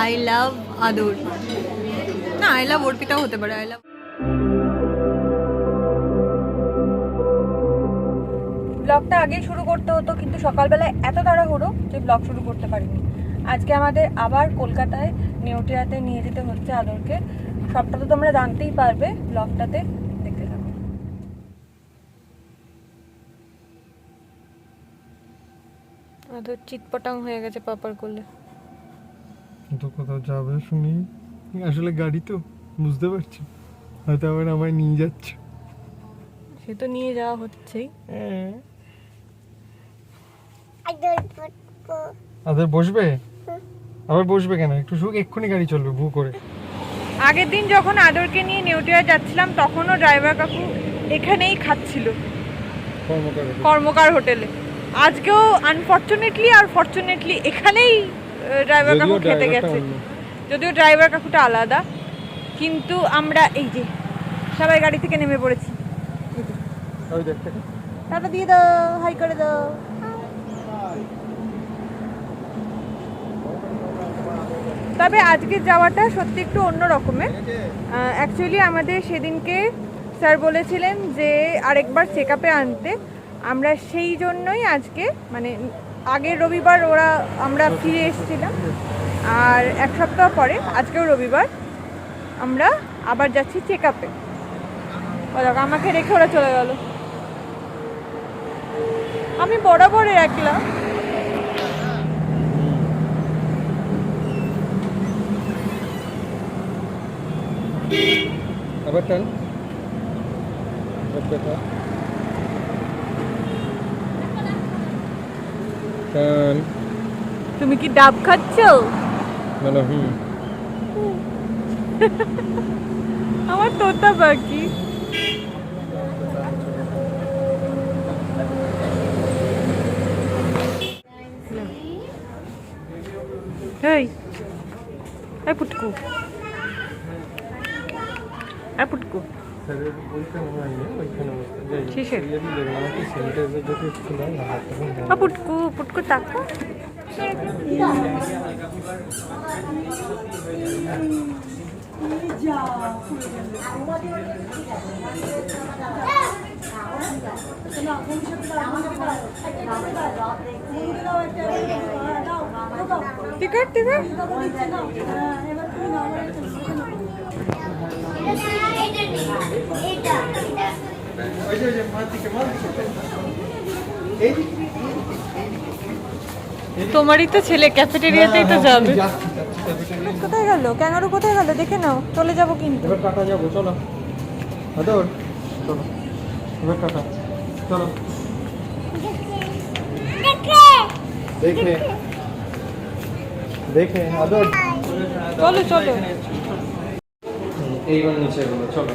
I love আদর না I love অর্পিতাও হতে পারে আই লাভ ব্লগটা আগে শুরু করতে হতো, কিন্তু সকালবেলায় এত তাড়াহুড়ো যে ব্লগ শুরু করতে পারিনি। আজকে আমাদের আবার কলকাতায়, নেউটিয়াতে নিয়ে যেতে হচ্ছে আদরকে। সবটা তো তোমরা জানতেই পারবে ব্লগটাতে দেখতে থাকো আদর চিটপটাং হয়ে গেছে পাপার করলে তো কোথাও যাবে শুনি? আসলে গাড়ি তো বুঝতে পারছি। হয়তো আবার আমায় নিয়ে যাচ্ছে। সে তো নিয়ে যাওয়া হচ্ছেই। আদের বসবে? আবার বসবে কেন? একটু সুখ এক্ষুনি গাড়ি চলবে ভু করে। আগের দিন যখন আদরকে নিয়ে নেউটিয়া যাচ্ছিলাম তখনও ড্রাইভার কাকু এখানেই খাচ্ছিল। কর্মকার কর্মকার হোটেলে। আজকেও আনফর্চুনেটলি আর ফর্চুনেটলি এখানেই ড্রাইভার কাকু খেতে গেছে। যদিও ড্রাইভার কাকুটা আলাদা কিন্তু আমরা এই যে সবাই গাড়ি থেকে নেমে পড়েছি। টাটা দিয়ে দাও হাই করে দাও। তবে আজকে যাওয়াটা সত্যি একটু অন্য রকমের। অ্যাকচুয়ালি আমাদের সেদিনকে স্যার বলেছিলেন যে আরেকবার চেক আপে আনতে। আমরা সেই জন্যই আজকে মানে আগের রবিবার ওরা, আমরা ফিরে এসেছিলাম। আর এক সপ্তাহ পরে, আজকেও রবিবার, আমরা আবার যাচ্ছি চেক আপে আমাকে রেখে ওরা চলে গেল। আমি বরাবর একলা। আবার টান আবার টান টান তুমি কি ডাব খাচ্ছ? মানে হুম। আমার তোতা পাখি। এই এই পুটকু। এই পুটকু। স্যারের ওইটা মনে হয় ওইখানে বসতে যাই কিসের? ইয়ে দিয়ে দেবেন আমাকে স্যানিটাইজার যদি একটু দেন তোমারই তো ছেলে ক্যাফেটেরিয়াতেই তো যাবে। কোথায় গেল? ক্যাঙ্গারু কোথায় গেল? দেখে নাও চলে যাব কিন্তু। এবার কাটা যাব চলো। আদর চলো। এবার কাটা চলো। দেখে। দেখে। আদর। চলো চলো। এইবার নিচে গেলো চলো।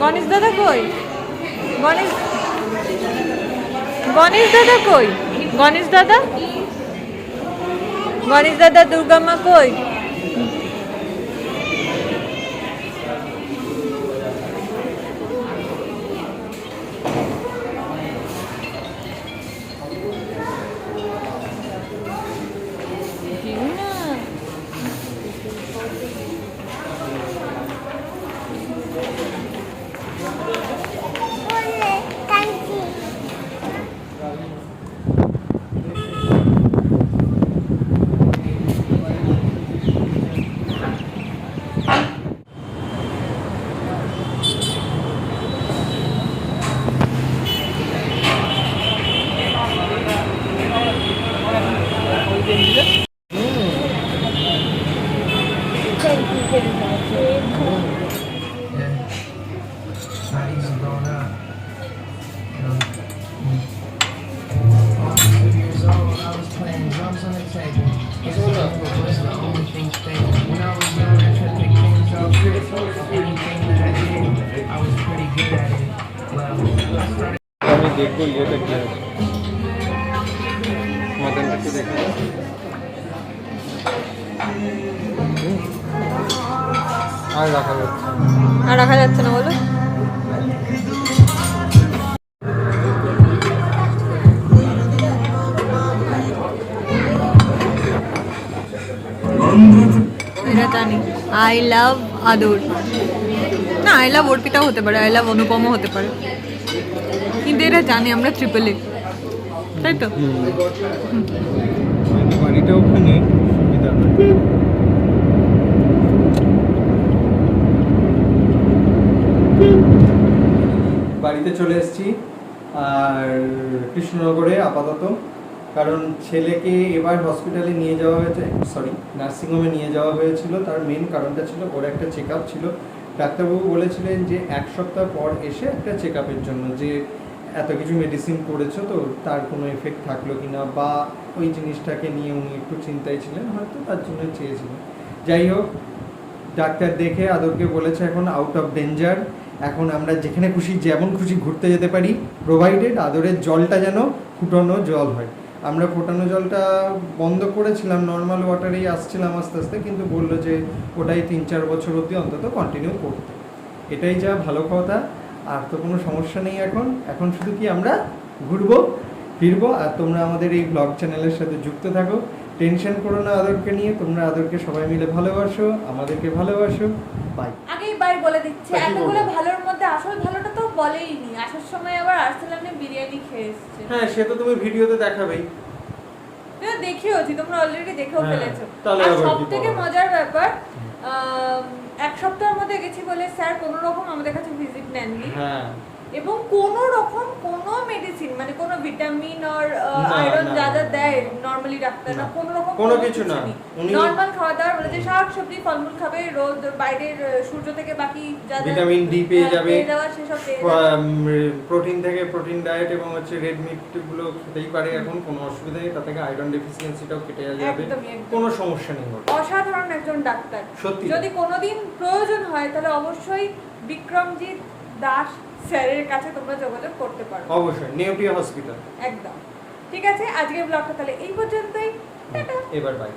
গণেশ দাদা কই? গণেশ গণেশ দাদা কই? গণেশ দাদা? গণেশ দাদা দুর্গা মা কই? देखो ये तक मटन देखो আর রাখা যাচ্ছে। আর রাখা যাচ্ছে না বলো। জানি। আই লাভ আদর না আই লাভ অর্পিতাও হতে পারে আই লাভ অনুপমও হতে পারে। কিন্তু এটা জানি আমরা ট্রিপল এ তাই তো। বাড়িটা ওখানে বিধাননগর। বাড়িতে চলে এসেছি আর কৃষ্ণনগরে আপাতত। কারণ ছেলেকে এবার হসপিটালে নিয়ে যাওয়া হয়েছে সরি নার্সিংহোমে নিয়ে যাওয়া হয়েছিল। তার মেন কারণটা ছিল ওর একটা চেক ছিল। ডাক্তারবাবু বলেছিলেন যে এক সপ্তাহ পর এসে একটা চেক জন্য যে এত কিছু মেডিসিন করেছ তো, তার কোনো এফেক্ট থাকল কি না বা ওই জিনিসটাকে নিয়ে উনি একটু চিন্তায় ছিলেন, হয়তো তার জন্য চেয়েছিলেন। যাই হোক, ডাক্তার দেখে আদরকে বলেছে এখন আউট অফ ডেঞ্জার এখন আমরা যেখানে খুশি, যেমন খুশি ঘুরতে যেতে পারি। প্রোভাইডেড আদরের জলটা যেন ফুটানো জল হয়। আমরা ফোটানো জলটা বন্ধ করেছিলাম নর্মাল ওয়াটারেই আসছিলাম আস্তে আস্তে, কিন্তু বলল যে ওটাই তিন চার বছর অবধি অন্তত কন্টিনিউ করতে। এটাই যা ভালো কথা, আর তো কোনো সমস্যা নেই এখন। এখন শুধু কি আমরা ঘুরবো, ফিরবো, আর তোমরা আমাদের এই ব্লগ চ্যানেলের সাথে যুক্ত থাকো। টেনশন করো না আদরকে নিয়ে, তোমরা আদরকে সবাই মিলে ভালোবাসো, আমাদেরকে ভালোবাসো। বাই আগেই বলে দিচ্ছে। এতগুলো ভালোর মধ্যে আসল ভালোটা তো বলেই নি আসার সময় আবার আর্সেলানে বিরিয়ানি খেয়ে এসেছে হ্যাঁ সে তো তুমি ভিডিওতে দেখাবেই। তুমি দেখিওছি তোমরা অলরেডি দেখেও হ্যাঁ, ফেলেছো। তাহলে আর সব থেকে মজার ব্যাপার এক সপ্তাহের মধ্যে গেছি বলে স্যার কোনো রকম আমাদের কাছে ভিজিট নেননি। হ্যাঁ। এবং কোনো রকম কোনো মেডিসিন মানে কোনো ভিটামিন আর আয়রন যা যা দেয় নরমালি ডাক্তাররা না। কোনো রকম কোনো কিছু না। নরমাল খাওয়া দাওয়া বলে যে শাক সবজি ফলমূল খাবে রোদ বাইরের সূর্য থেকে বাকি যা ভিটামিন ডি পেয়ে যাবে। প্রোটিন থেকে প্রোটিন ডায়েট এবং হচ্ছে রেড মিটগুলো খেতেই পারে এখন কোনো অসুবিধা নেই তা থেকে আয়রন ডেফিসিয়েন্সিটাও কেটে যাবে। কোনো সমস্যা নেই অসাধারণ একজন ডাক্তার সত্যি। যদি কোনোদিন প্রয়োজন হয় তাহলে অবশ্যই বিক্রমজিৎ দাস স্যারের কাছে তোমরা যোগাযোগ করতে পারো। অবশ্যই নিউপিয়া হসপিটাল। একদম। ঠিক আছে আজকের ব্লগটা তাহলে এই পর্যন্তই। টাটা। এবার বাই